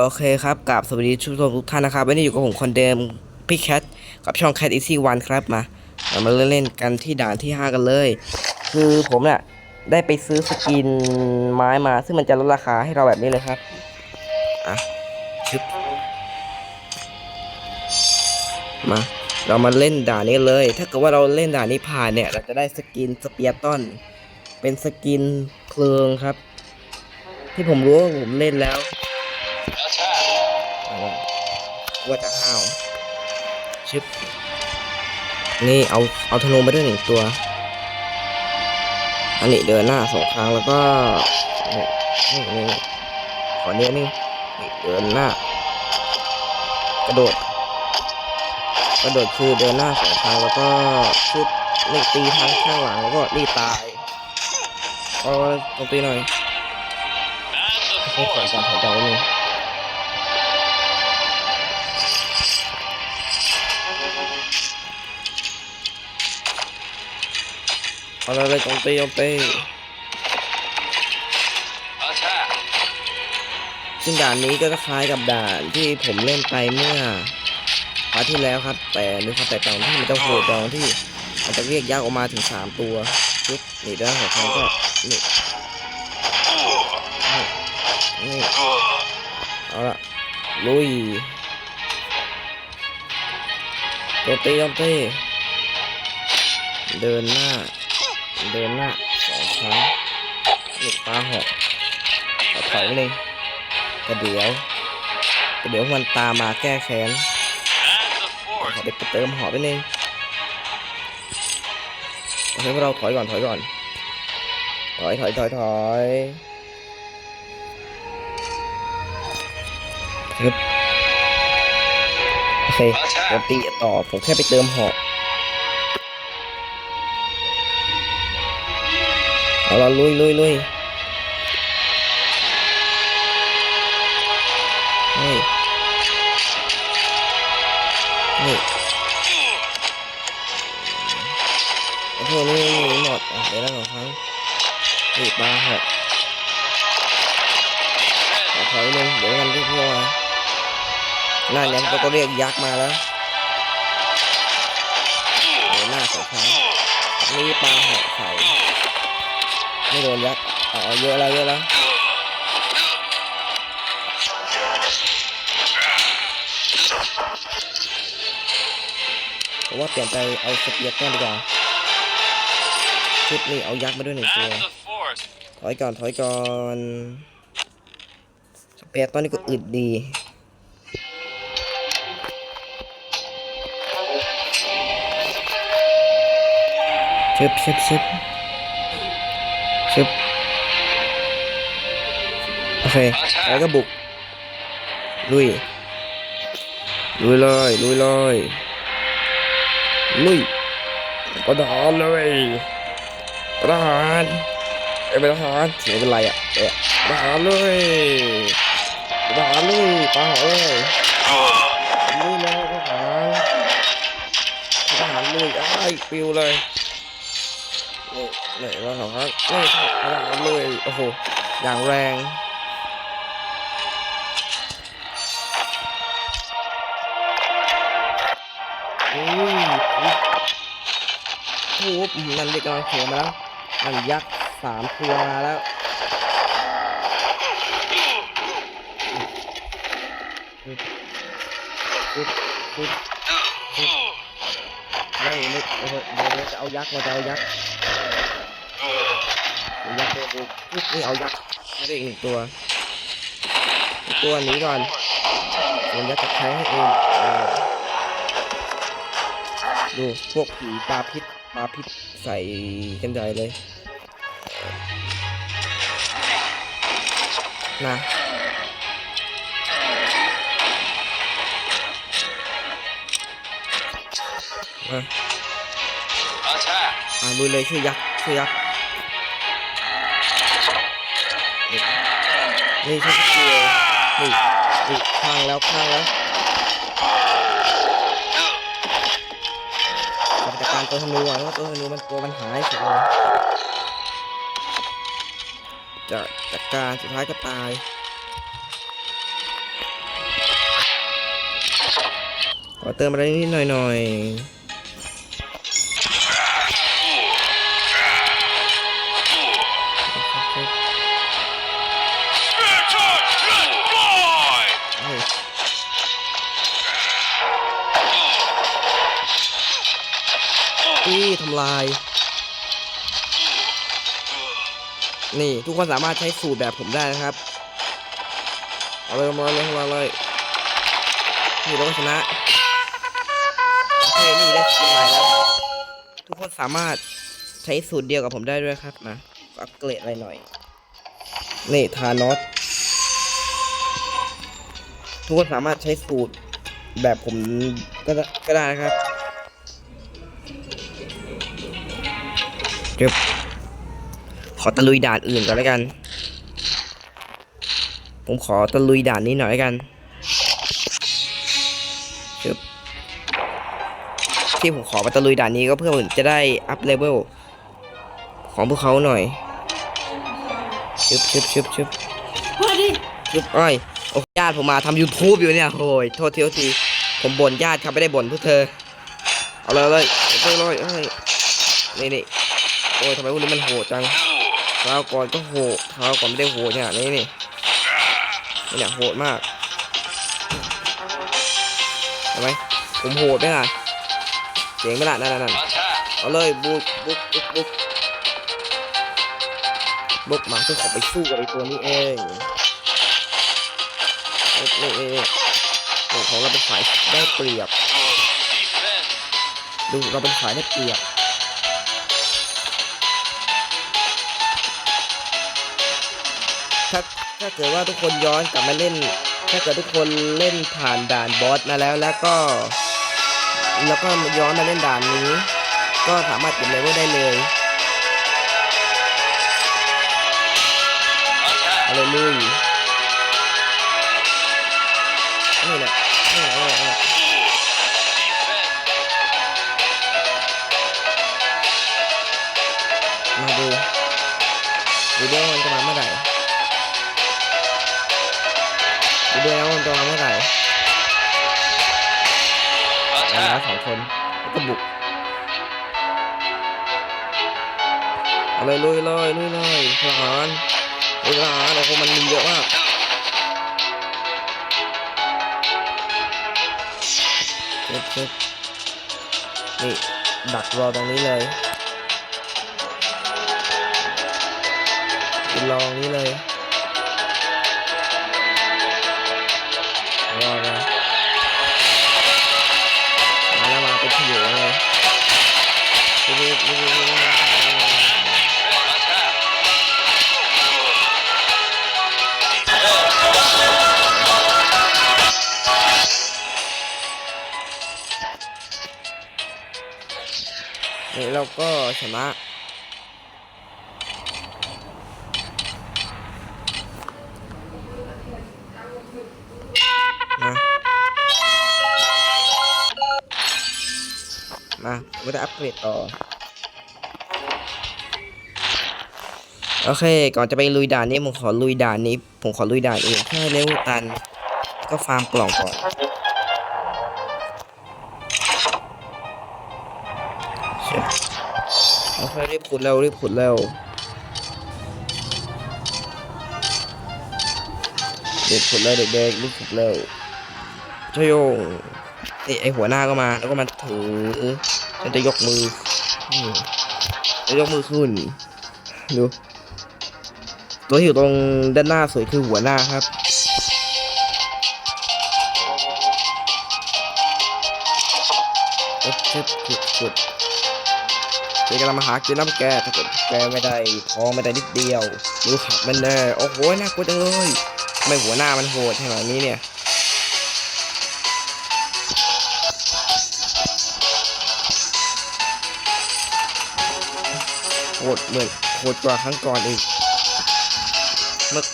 โอเคครับกับสวัสดีทุกทุกท่านนะครับวันนี้อยู่กับผมคนเดิมพี่แคทกับช่อง Cat Easy One ครับมาเรามาเล่นกันที่ด่านที่ 5 กันเลย คือผมเนี่ยได้ไปซื้อสกินไม้มา ซึ่งมันจะลดราคาให้เราแบบนี้เลยครับอะชึบมา เรามาเล่นด่านนี้เลย ถ้าเกิดว่าเราเล่นด่านนี้ผ่านเนี่ย เราจะได้สกินสเปียร์ตันเป็นสกินเพลิงครับ ที่ผมรู้ว่าผมเล่นแล้ว ว่าจะห้าวชึบนี่เอาเอาธนูมาด้วยหนึ่งตัว อันนี้เดินหน้าสองครั้งแล้วก็นี่นี่นี่ขอเนี้ยนี่นี่เดินหน้ากระโดด กระโดดคือเดินหน้าสองครั้งแล้วก็ชึบนี่ตีทางข้างหลังแล้วก็นี่ตายเอาตรงตีหน่อยให้ถอยก่อนถอยก่อนนิดนึง เอาเลยเลยโจมตีโจมตีซึ่งด่านนี้ก็คล้ายกับด่านที่ผมเล่นไปเมื่อคราวที่แล้วครับ แต่มีความแตกต่างที่มันจะโหดตรงที่มันจะเรียกยักษ์ออกมาถึงสามตัวปุ๊บนี่ด้านของเขาก็นี่นี่นี่เอาละลุยโจมตีโจมตีเดินหน้า เดินหน้าสองครั้งหลุดตาหอกขอถอยไปเลยกระเดี๋ยวกระเดี๋ยวมันตามมาแก้แค้นขอไปเติมหอกไปนึงโอเคพวกเราถอยก่อนถอยก่อนถอยถอยถอยถอยครับโอเคเดี๋ยวตีต่อผมแค่ไปเติมหอก เอาละลุยลุยลุยเฮ้ยนี่โอ้โหนี่หมดอะเดี๋ยวแล้วสองครั้งนี่ปลาหอกขอถอยหนึ่งเดี๋ยวมันที่พวกมานั่นยังก็เรียกยักษ์มาแล้วเดี๋ยวหน้าสองครั้งนี่ปลาหอกใส่ ไม่โดนยัดอ๋อเยอะแล้วเยอะแล้วผมว่าเปลี่ยนใจเอาสเปียร์ต้นดีกว่าชุดนี้เอายักษ์มาด้วยหนึ่งตัวถอยก่อนถอยก่อนสเปียร์ต้นนี่ก็อึดดีชึบชึบชึบึบโอเค แล้วก็บุก ลุย ลุยเลย ลุยเลย ลุยประทหารเลยประทหารเอ้ยประทหารเสียเป็นไรอะเอ๊ะประทหารเลยประทหารเลยประหารเลยลุยเลยประทหารประทหารลุยอ้ายปิวเลย นี่นี่ประทหารนี่ประทหารเลยโอ้โหอย่างแรงอุ้ยอุ้ยโอ้โหมันเด็กกำลังเขียมาแล้วมันยักษ์สามตัวมาแล้วปึ๊บปึ๊บปึ๊บไม่ไม่เดี๋ยวจะเอายักษ์มาจะเอายักษ์ ยักษ์ตัวกูนี่เอายักษ์ไม่ได้อีกหนึ่งตัว ตัวนี้ก่อนส่วนยักษ์จะแทงให้เองดูพวกผีปลาพิษปลาพิษใส่กันใหญ่เลยนะมาอ่าลุยเลยช่วยยักษ์ช่วยยักษ์ นี่ใช่สกิลนี่นี่พังแล้วพังแล้วกับจากการตัวธนูอะว่าตัวธนูมันตัวมันหายสุดเลยจะจัดการสุดท้ายก็ตายขอเติมอะไรนิดหน่อย ลาย นี่ทุกคนสามารถใช้สูตรแบบผมได้นะครับ เอาเลยมาเลยมาเลยนี่เราก็ชนะโอเคนี่ได้สกินใหม่แล้ว ทุกคนสามารถใช้สูตรเดียวกับผมได้ด้วยครับนะอัปเกรดอะไรหน่อย นี่ทานอสทุกคนสามารถใช้สูตรแบบผมก็ได้ก็ได้นะครับ เดี๋ยวขอตะลุยด่านอื่นก่อนแล้วกัน ผมขอตะลุยด่านนี้หน่อยแล้วกันชึบที่ผมขอมาตะลุยด่านนี้ก็เพื่อผมจะได้อัพเลเวลของพวกเขาหน่อยชึบชึบชึบชึบมาดิชึบอ้อยโอ้ญาติผมมาทำ YouTube อยู่เนี่ยโอ้ยโทษทีโทษที ผมบ่นญาติครับไม่ได้บ่นพวกเธอ เอาเลยเอาเลยเอาเลยเอาเลยนี่นี่ โอ้ยทำไมพวกนี้มันโหดจังคราวก่อนก็โหดคราวก่อนไม่ได้โหดเนี่ยนี่นี่นี่เนี่ยโหดมากเห็นไหมผมโหดไหมล่ะเจ๋งไหมล่ะนั่นนั่นเอาเลยบุกบุกบุกบุกบุกมาเพื่อขอไปสู้กับไอ้ตัวนี้เองนี่นี่นี่โอ้ของเราเป็นฝ่ายได้เปรียบ ดูเราเป็นฝ่ายได้เปรียบาถ้าเกิดว่าทุกคนย้อนกลับมาเล่น ถ้าเกิดทุกคนเล่นผ่านด่านบอสมาแล้วแล้วก็ แล้วก็ย้อนมาเล่นด่านนี้ ก็สามารถเก็บเลเวลได้เลยเอาเลยลุ สองคนแล้วก็บุกเอาเลยลุยเลยลุยเลยทหารลุยทหารโอ้โหมันมีเยอะมากเช็ดเช็ดนี่ดักรอตรงนี้เลยกินรอตรงนี้เลย นี่เราก็ชนะมามาผมก็จะอัปเกรดต่อ โอเค ก่อนจะไปลุยด่านนี้ผมขอลุยด่านนี้ ผมขอลุยด่านเอื่นแค่เลเวตัน ก็ฟาร์มกล่องก่อน โอเค รีบขุดเร็วรีบขุดเร็วเรีบขุดเร็วเด็กๆรีบขุดเร็วชโยงไอหัวหน้าก็มาแล้วก็มาถือฉันจะยกมือจะยกมือขึ้นดู ตัวที่อยู่ตรงด้านหน้าสวยคือหัวหน้าครับเอ็ดเช็ดขุดขุดเจกำลังมาหากินน้ำแกถ้าเกิดแกไม่ได้ทองไม่ได้นิดเดียวดูขับมันแน่โอ้โหน่ากลัวจังเลยทำไมหัวหน้ามันโหดขนาดนี้เนี่ยโหดเหมือนโหดกว่าครั้งก่อนอีก เมื่อ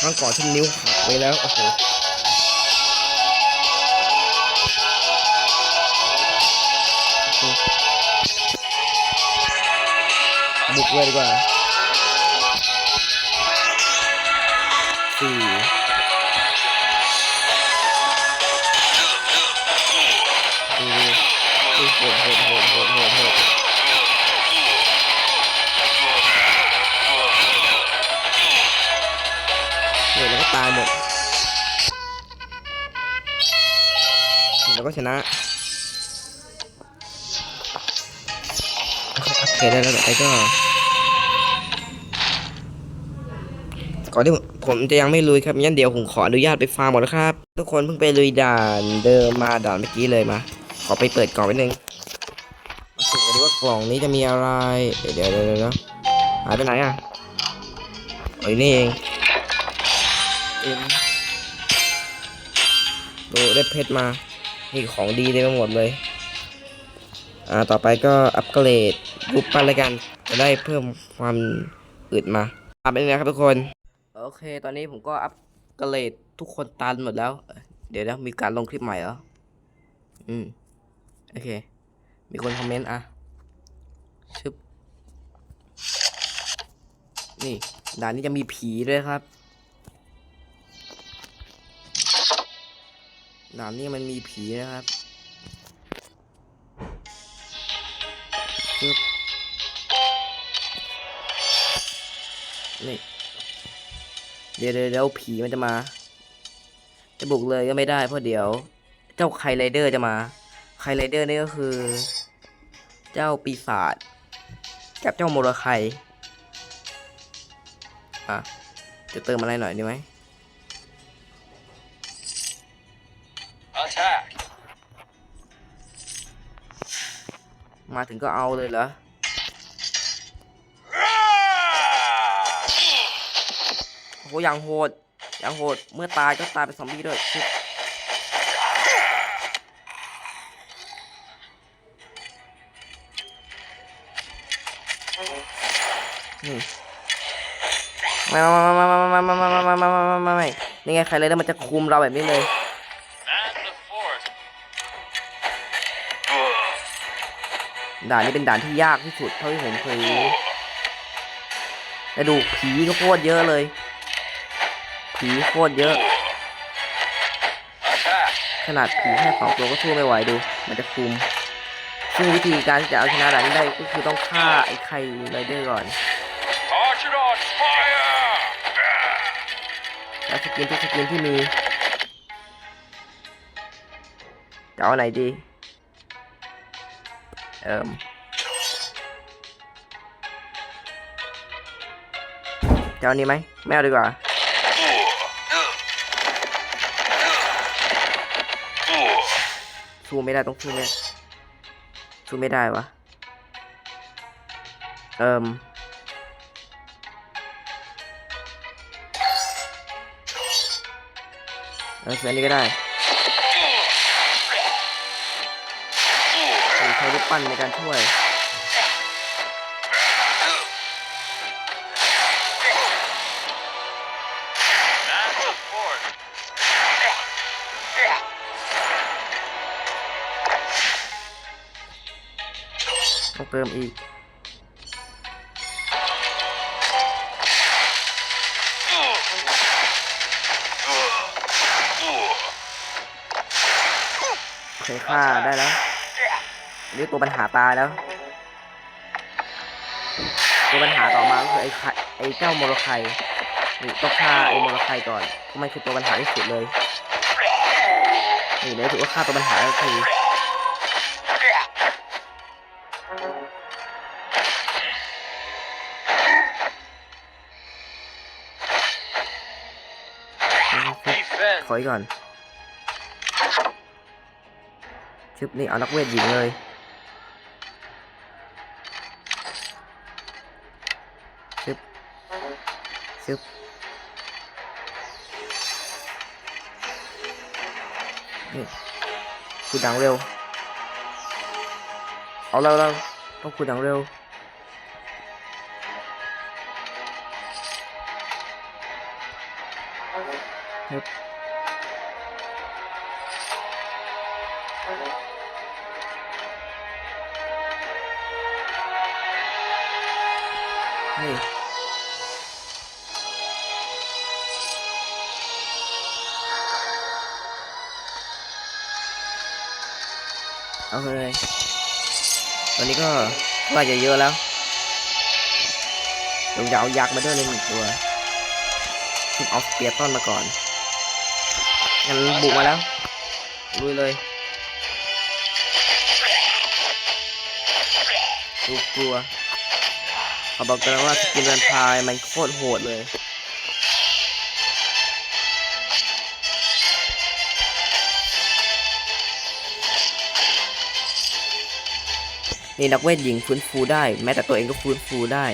ครั้งก่อนที่นิ้วหักไปแล้วโอ้โหบุกเลยดีกว่าสี่ ตายหมดแล้วก็ชนะโอเคได้แล้วไอ้ก็ก่อนที่ผมจะยังไม่ลุยครับงั้นเดี๋ยวผมขออนุญาตไปฟาร์มก่อนนะครับ ทุกคนเพิ่งไปลุยด่านเดิมมาด่านเมื่อกี้เลยมา ขอไปเปิดกล่องนิหนึ่งมาสุ่กันดีว่ากล่องนี้จะมีอะไร เดี๋ยวเดี๋ยวเดี๋ยวหายไปไหนอะอ้ยนี่เอง เอ็มดูได้เพชรมานี่ของดีเต็มไปหมดเลย อ่า ต่อไปก็อัปเกรดรูปปั้นล้วกัน จะได้เพิ่มความอึดมาตามไปเลยนะครับทุกคน โอเค ตอนนี้ผมก็อัปเกรดทุกคนตันหมดแล้วเอ่อเดี๋ยวนะมีการลงคลิปใหม่เหรอ อืม โอเค มีคนคอมเมนต์อะ ชึบ นี่ ด่านนี้จะมีผีด้วยครับ ด่านนี้มันมีผีนะครับชึบนี่เดี๋ยวเดี๋ยวผีมันจะมา จะบุกเลยก็ไม่ได้เพราะเดี๋ยว เจ้าไคไรเดอร์จะมา ไคไรเดอร์นี่ก็คือ เจ้าปีศาจกับเจ้าโมรไคอะจะเติมอะไรหน่อยดีไหม มาถึงก็เอาเลยเหรอ โอ้โหอย่างโหด อย่างโหด เมื่อตายก็ตายเป็นซอมบี้ด้วยชึบนี่ไม่ไม่ไม่ไม่ไม่ไม่ไม่ไม่ไม่ไม่ไม่ไม่ไม่นี่ไงใครเลยแล้วมันจะคุมเราแบบนี้เลย And ด่านนี้เป็นด่านที่ยากที่สุดเท่าที่ผมเคยรู้แต่ดูผีก็โคตรเยอะเลย ผีโคตรเยอะ ขนาดผีแค่สองตัวก็สู้ไม่ไหวดู มันจะคุม ซึ่งวิธีการจะเอาชนะด่านนี้ได้ก็คือต้องฆ่าไอ้ไข่ไรเดอร์ก่อนแล้วสกินทุกสกินที่มีจะเอาไหนดี เอิมจะเอานี้ไหมไม่เอาดีกว่าสู้ไม่ได้ต้องสู้ไม่สู้ไม่ได้วะเอิมเออเสืออันนี้ก็ได้ ปั้นในการช่วยต้องเติมอีกเคยฆ่าได้แล้ว นนี่ตัวปัญหาตายแล้ว ตัวปัญหาต่อมาก็คือไอ้ไข่ไอ้เจ้าโมโรไคนี่ต้องฆ่าไอ้โมโรไคก่อนเพราะมันคือตัวปัญหาที่สุดเลยนี่เดี๋ยวถือว่าฆ่าตัวปัญหาก็คือถอยก่อนชึบนี่เอานักเวทหญิงเลย Xếp Khu đằng rêu. Ở đâu đâu Trong khu đằng rêu. Yep. Hey. เอาเลยตอนนี้ก็ว่าจะเยอะแล้วลงจะเอายักษ์มาด้วยเลยหนึ่งตัวเอาเปียต้อนมาก่อนงั้นบุกมาแล้วลุยเลยกลัวเขาบอกกันว่าสกินแวนพายมันโคตรโหดเลย นี่นักเวทหญิงฟื้นฟูได้ แม้แต่ตัวเองก็ฟื้นฟูได้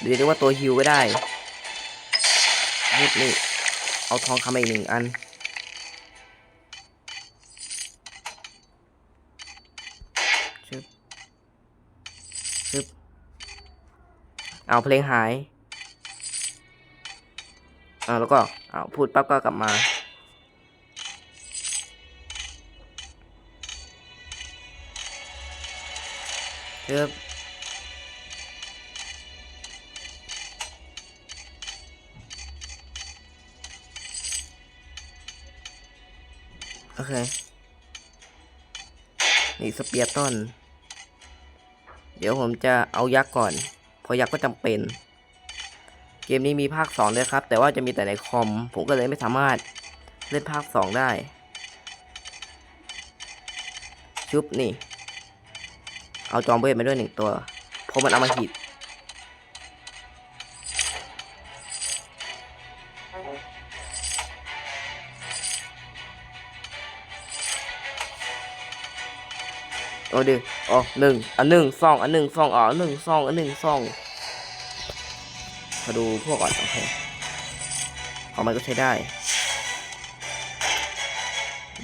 หรือเรียกว่าตัวฮิวก็ได้นี่นี่เอาทองคำอีกหนึ่งอัน ชึบ ชึบ เอาเพลงหายเอาแล้วก็ เอาพูดปั๊บก็กลับมา ชึบโอเค นี่สเปียร์ต้น เดี๋ยวผมจะเอายักษ์ก่อนเพราะยักษ์ก็จำเป็น เกมนี้มีภาคสองด้วยครับ แต่ว่าจะมีแต่ในคอม ผมก็เลยไม่สามารถเล่นภาคสองได้ ชุบนี่ เอาจอมเวทมาด้วยหนึ่งตัวเพราะมันเอามาหิดโอ้ดิอ๋อหนึ่งอันหนึ่งสองอันหนึ่งสองอ๋อหนึ่งสองอันหนึ่งสองมาดูพวกก่อนโอเคของมันก็ใช้ได้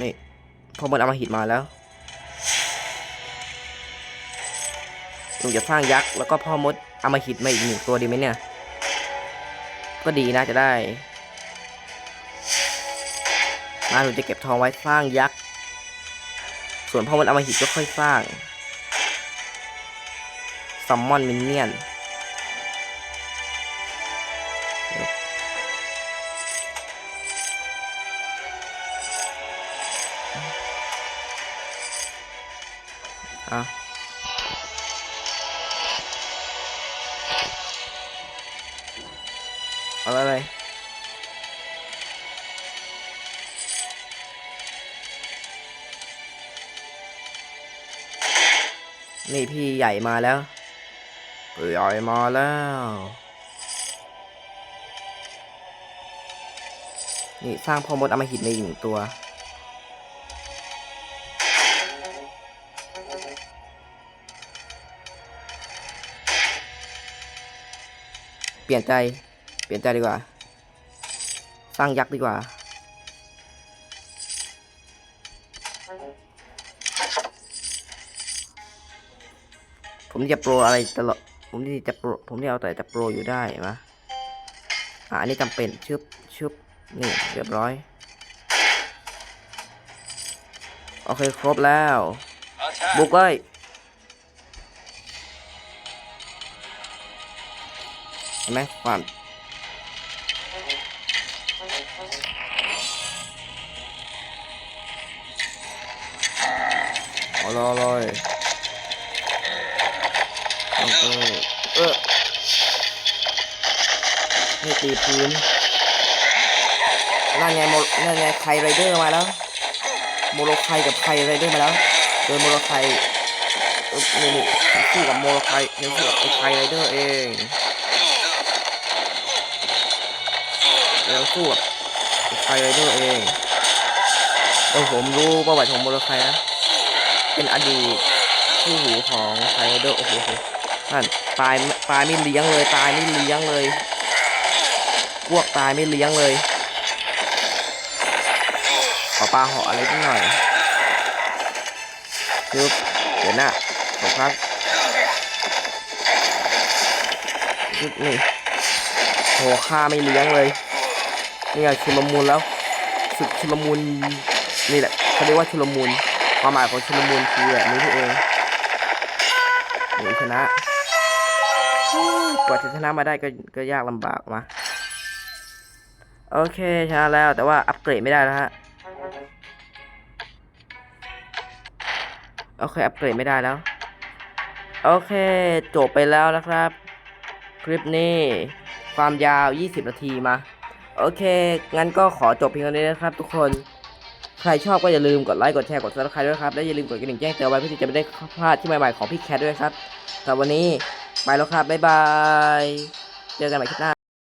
นี่พอมันเอามาหิดมาแล้ว หนูจะสร้างยักษ์แล้วก็พ่อมดเอามาหิดมาอีกหนึ่งตัวดีไหมเนี่ย ก็ดีนะจะได้ มาลุงจะเก็บทองไว้สร้างยักษ์ ส่วนพ่อมดเอามาหิดก็ค่อยสร้างซัมมอนมินเนี่ยน ญ่มาแล้วใหญ่มาแล้ว นี่สร้างพ่อมดอมหิดในหนึ่งตัว เปลี่ยนใจ เปลี่ยนใจดีกว่า สร้างยักษ์ดีกว่า ผมจะโปรอะไรตลอด ผมนี่จะโปร ผมนี่เอาแต่จะโปรอยู่ได้มะอะอันนี้จำเป็นชึบชึบนี่เรียบร้อย โอเคครบแล้ว บุกเลยเห็นไหมความอาเลยเอาเลย นี่ตีพื้นนั่นไงโมนั่นไงไคไรเดอร์มาแล้ว โมโลไคกับไคไรเดอร์มาแล้วโดยโมโลไคเอ้ยนี่นี่ฉันสู้กับโมโลไคฉันสู้กับไอ้ไคไรเดอร์เองแล้วสู้กับไอ้ไคไรเดอร์เองโอ้ผมรู้ประวัติของโมโลไคนะ เป็นอดีตคู่หูของไคไรเดอร์โอ้โหโอ้โหนั่นตายตายไม่เลี้ยงเลยตายไม่เลี้ยงเลย พวกตายไม่เลี้ยงเลยขอปลาหาะอะไรนิดหน่อยคือเดี๋ยวนะขอครับจึ๊บนี่โหฆ่าไม่เลี้ยงเลยนี่ไงชุลมุนแล้วศึกชุลมุนนี่แหละเขาเรียกว่าชุลมุนความหมายของชุลมุนคือแบบนี้ที่เองหนีชนะกว่าจะชนะมาได้ก็ก็ยากลำบากมา โอเคชนะแล้วแต่ว่าอัปเกรดไม่ได้แล้วฮะโอเคอัปเกรดไม่ได้แล้ว โอเคจบไปแล้วนะครับ คลิปนี้ความยาว 20 นาทีมา โอเค งั้นก็ขอจบเพียงเท่านี้นะครับ ทุกคนใครชอบก็อย่าลืมกดไลค์กดแชร์กดซับสไครต์ด้วยครับและอย่าลืมกดกระดิ่งแจ้งเตือนไว้เพื่อที่จะไม่ได้พลาดที่ใหม่ๆของพี่แคทด้วยครับสำหรับวันนี้ไปแล้วครับบ๊ายบายเจอกันใหม่คลิปหน้า